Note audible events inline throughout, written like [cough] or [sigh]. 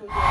to work.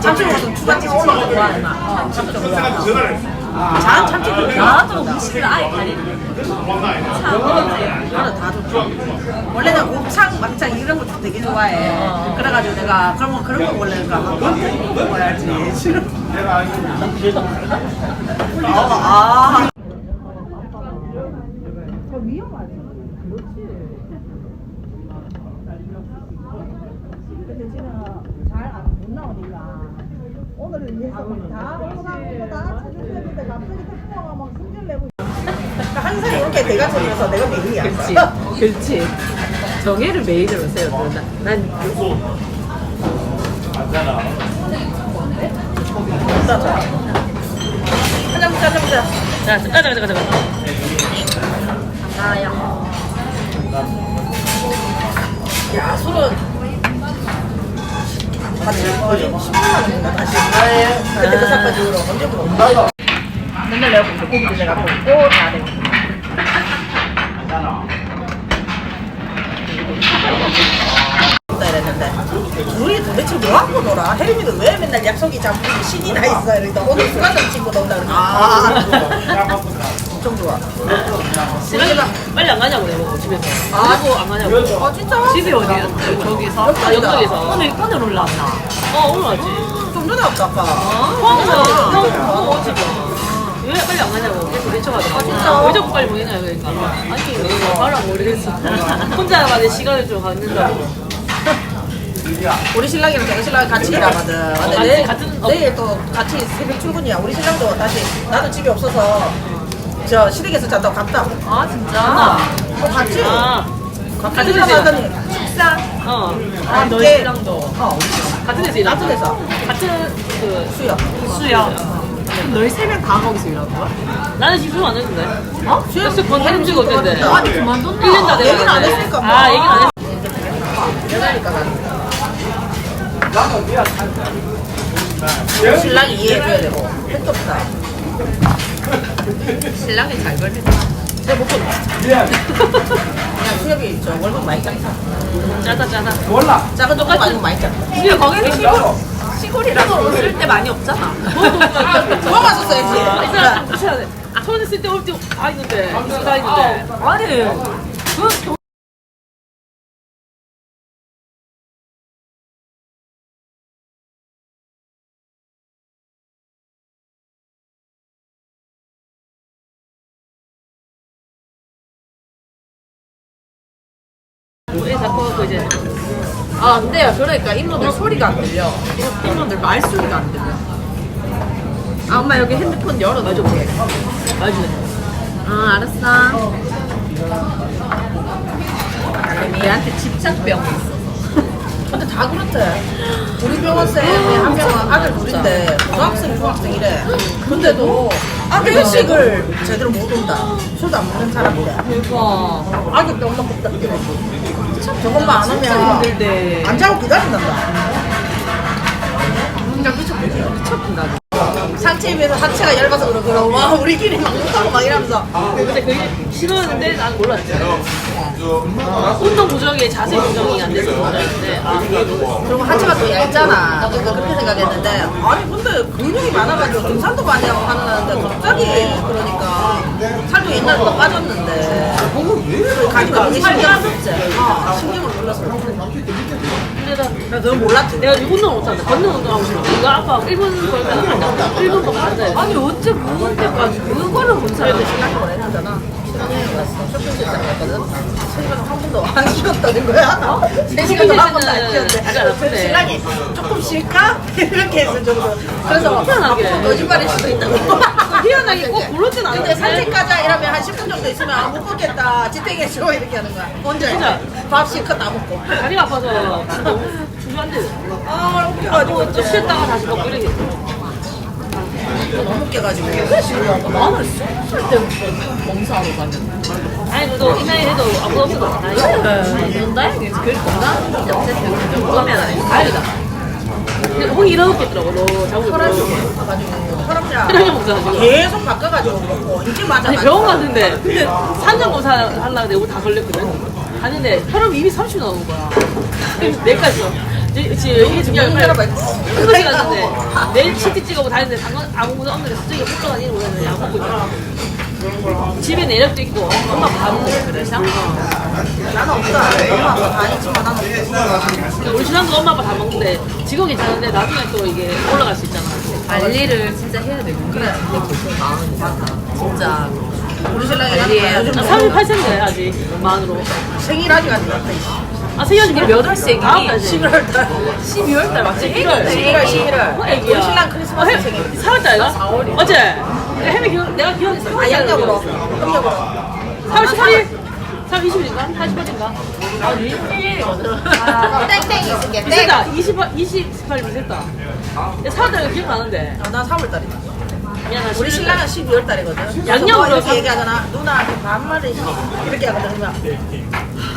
참치가 좀 추가찌개 올라가 좋아해 나. 참치 좋아해. 난 참치 좋아. 나도 음식을 아예 가리는 나는 다 좋죠. 원래 나 곱창, 막창 이런 거 되게 좋아해. 그래가지고 내가 그러면 그런 거 원래 그러니까 한번 먹어야지. 싫어. 아. 근데 지금 잘못 나오니까. 오늘을 위해서 다 오라고 다 찾으셨는데 갑자기 태풍아가 막 승질 내고 항상 이렇게 내가 돌려서 내가 메인이야. 그렇지 그렇지 정혜를 메인으로 세웠어 난, 난 짜자. 가자 보자 가자 보자. 자, 가자 가자 가자 가자. 아야. 야 술은 다시 거의 10만 원인가. 그때 그 사건 이 후로 언제부터? 맨날 내가 고기 고기도 내가 굽고 다 돼. 이랬는데 우리 도대체 뭐 하고 놀아? 혜림이는 왜 맨날 약속이 잡고 신이 나 있어? 이러니까 오늘 수가점 친구 논다 그러니까 아 엄청 좋아 빨리, 빨리 안 가냐고 내가 집에서. 아. 그리고 안 가냐고. 아 진짜? 집이 어디였어? 저기서? 아, 영덕에서. 오늘 오늘 올라왔나? 어 오늘 왔지. 좀 전에 왔다 아까 포항에서 형 보고 오지 왜 빨리 안 가냐고. 계속 외쳐가지고. 아, 진짜? 왜 자꾸 빨리 보내냐 그러니까. 아니 왜 가라 모르겠어 혼자만의 시간을 좀 갖는다고. 우리 신랑이랑 내가 신랑이 같이 일하거든. 근데 같이, 내일, 같은- 어. 내일 또 같이 새벽 출근이야. 우리 신랑도 다시 나도 집이 없어서 저 시댁에서 잔다고 갔다 아 진짜? 어 같이 아 같은 데서 식사 어. 아, 아, 너희 이제- 신랑도 어 같은 일하는 같은 데서 같은 그 수요 수야. 너희 세 명 다 거기서 일하는 거야? 나는 지금 안 했는데. 어? 그래서 건 해준 적 없는데. 아니 그만뒀나? 1년 다 얘기는 안 했으니까 뭐. 아, 얘기는 안 했어. 그러니까 나는 신랑이 이해해줘야 되고 택도 없다 신랑이 잘 걸렸다. 내가 못 본다 그냥 수협이 저 월급 많이 짱다 짜다, 짜다. 작은 똑같 아니고 많이 짱다 근데 거기는 시골, 시골이라서 쓸 때 많이 없잖아. 사람 붙여야 돼. 처음에 쓸 때 올 때 다 있는데. 다 있는데. 아니. 그왜 자꾸 그 이제 아, 안 돼요. 그러니까 이모들 소리가 안 들려. 이모들 말소리가 안 들려. 아 엄마 여기 핸드폰 열어놔줄게. 맞아. 아 알았어. 얘한테 집착병 있어. 근데 다 그렇대. 우리 병원 쌤이 한 명은 아들 둘인데 고등학생, 중학생이래. 근데도 아들 회식을 제대로 못 온다. 술도 안 먹는 사람이래. 그러니까. 아기 병 먹고 딱 그래. 저것만 안 오면 힘들대. 안 자고 기다린단다. 진짜 미쳤겠지. 미쳤구나. 상체 입에서 하체가 얇아서 그러 그러 와 우리끼리 막 욕하고 막 이러면서 근데 그게 싫었는데 난 몰랐지. 운동 부정에 자세 부정이 안 돼서 몰랐는데 아 그리고 하체가 또 얇잖아. 그러니까 그렇게 생각했는데 아니 근데 근육이 많아가지고 등산도 많이 하고 하는데 갑자기 그러니까 살도 옛날보다 빠졌는데 가니까 되게 신경 썼지. 어, 신경을 몰랐어. 근데 나 나 몰랐지. 내가 운동 못한다. 걷는 운동하고 싶어. 이거 아까 1분 걸면 안 돼. 1분 더 앉아야 아니 어째 그때까지 그거를 본 사람이 그래도 신랑이 했잖아. 신랑이 갔어. 쇼핑센터 갔거든. 세 시간 한 번도 안 쉬었다는 거야? 어? 세 시간도 한 번도 안 쉬었대. 그래서 신랑이 조금 쉴까? 이렇게 했을 정도. 그래서 희한하게. 앞으로 거짓말일 수도 있다고. 희한하게 꼭 그러진 않은데. 근데 산책 가자 이러면 한 10분 정도 있으면 아, 못 걷겠다. 지탱해 줘 이렇게 하는 거야. 언제? 진짜. 밥 실컷 다 먹고. 다리가 아파서 진짜 주저앉아. 아, 웃겨가지고. 또 쉬었다가 다시 먹고 이렇게. 너무 웃겨가지고. 그래, 나는 수술 때부터 검사하러 갔는데. 아니 그래도 이 나이에도 아무도 없어도 다행이다. 다행이지. 그래도 건강한 게 어쨌든 그 정도면 아니고 다행이다. 근데 홍이 일어났겠더라고. 너 자고 혈압이 있고. 가지고 혈압약 혈압약 먹자가지고. 계속 바꿔가지고 먹고 인기 맞아. 아니 병원 갔는데 근데 산전 검사 하려고 내가 다 걸렸거든. 갔는데 혈압이 이미 30 나오는 거야. [laughs] 그래서 내까지 지금 말고. 그거지 갔는데 내일 CT 찍어보고 다니는데 당근 아무것도 없는데 갑자기 호떡 아니고 그래서 약 먹고 있더라. 집에 내력도 있고 엄마 밥 먹고 그래. 나는 없다. 엄마 아빠 다 있지만 나는 없어. 우리 신랑도 엄마 아빠 다 먹는데 지금 괜찮은데 나중에 또 이게 올라갈 수 있잖아. 관리를 진짜 해야 되고. 그래. 근데 마음이 많다. 진짜. 우리 신랑이 관리해야 요즘 나뭐 38세인데 아직 만으로. 생일 아직 안 됐다. 아 생일 이게 몇? 다음 달지. 11월 달. 12월 달 맞지? 1월. 11월 11월. 어, 애기야. 우리 신랑 크리스마스 어, 생일. 4월 달인가? 4월이야. 어제. 혜미 기억, 내가 4월 아 양력으로. 음력으로. 4월 18일? 4월 20일인가? 48일인가? 아, 미쳤다. 아, 땡땡이 있을게. 땡. 미쳤다. 28, 28일 미쳤다. 4월 달이 기억 나는데. 아, 난 3월 달이다. 미안하다. 우리 신랑은 12월 달이거든. 양력으로 뭐 삼- 이렇게 얘기하잖아. 누나한테 반말을 이렇게 하거든. 그러면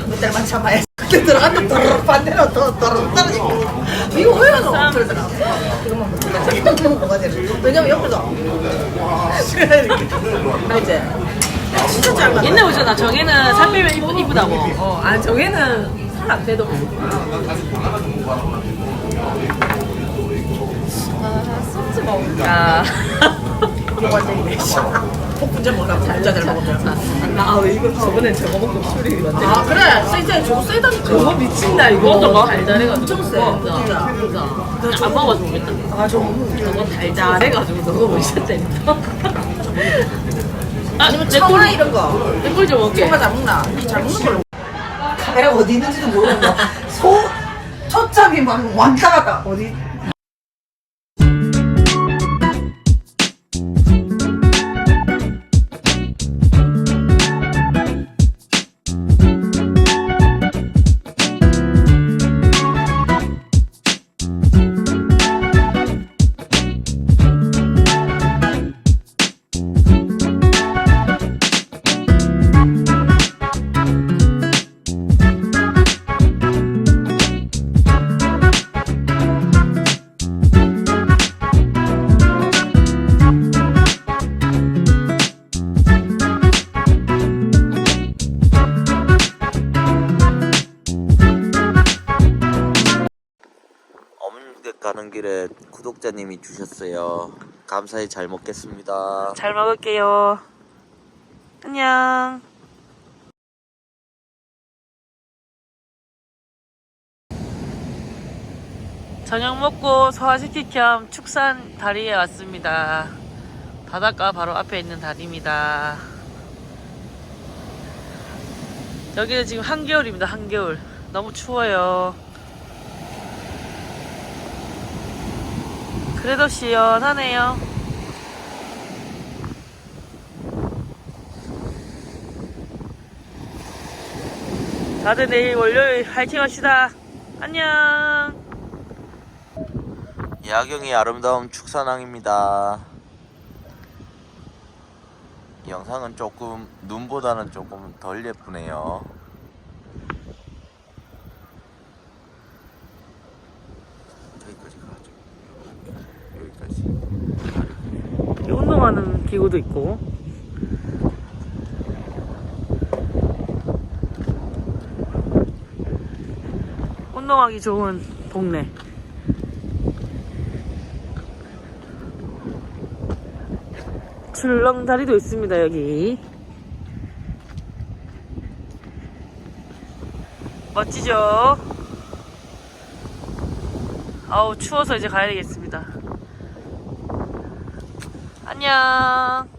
몇 달만 참아야 그때 들어갔다 도로 반대로 도 도로 떨어지고 이거 왜 너? 쌈. 그러더라. 이거만 먹자. 이거만 먹어야 돼. 왜냐면 옆에서 그래 이렇게. 알지? 진짜 짧아. 옛날 오잖아. 정혜는 살 빼면 이쁘, 이쁘다고. 어, 아 저게는 살 안 빼도. 아? 먹을 때 이래. 폭분자 먹으라. 폭분자 잘 먹으면. 아, 왜 이거 저번에 저거 먹고 술이. 아 그래. 세이제 저거 세다니까. 저거 미친다 이거. 거? 달달해가지고. 엄청 세. 진짜. 진짜. 안 먹어봐서 모르겠다. 아 저거 저거 달달해가지고 저거 못 시켰다니까. 아, 아니면 내 청아 꼴, 이런 거. 내 꼴 좀 먹게. 청아 잘 먹나? 잘 먹는 걸로. 카메라 어디 있는지도 모르겠어. 소 초점이 막 왔다 갔다 어디? 가는 길에 구독자님이 주셨어요. 감사히 잘 먹겠습니다. 잘 먹을게요. 안녕. 저녁 먹고 소화시킬 겸 축산 다리에 왔습니다. 바닷가 바로 앞에 있는 다리입니다. 여기는 지금 한겨울입니다. 한겨울. 너무 추워요. 그래도 시원하네요. 다들 내일 월요일 파이팅 합시다. 안녕. 야경이 아름다운 축산항입니다. 영상은 조금 눈보다는 조금 덜 예쁘네요. 운동하는 기구도 있고. 운동하기 좋은 동네. 출렁다리도 있습니다, 여기. 멋지죠? 아우, 추워서 이제 가야 되겠습니다. 안녕.